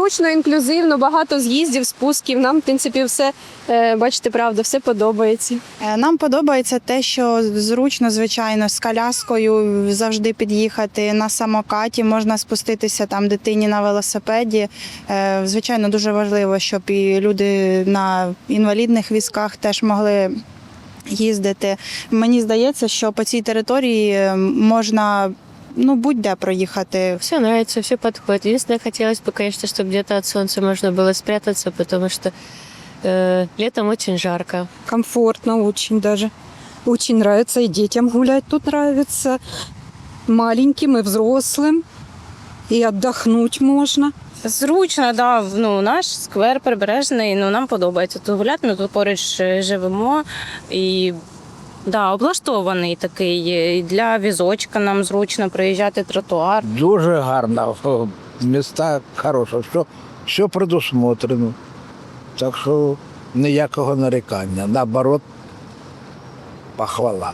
зручно, інклюзивно, багато з'їздів, спусків. Нам, в принципі, все е, бачите, правда, все подобається. Е, Нам подобається те, що зручно, звичайно, з коляскою завжди під'їхати на самокаті, можна спуститися там дитині на велосипеді. Е, Звичайно, дуже важливо, щоб і люди на інвалідних візках теж могли їздити. Мені здається, що по цій території можна ну, будь-де проїхати. Все нравится, все подходит. Единственное, хотелось бы, конечно, чтобы где-то от солнца можно было спрятаться, потому что э, летом очень жарко. комфортно очень даже. Очень нравится и детям гулять тут нравится, маленьким и взрослым. И отдохнуть можно. Зручно, да. Ну, наш сквер прибережний, ну нам подобається тут гуляти. Ми тут поруч е, живемо і да, облаштований такий. Для візочка нам зручно проїжджати тротуар. Дуже гарно. Міста хороші, все, все предусмотрено. Так що ніякого нарікання. Наоборот, похвала.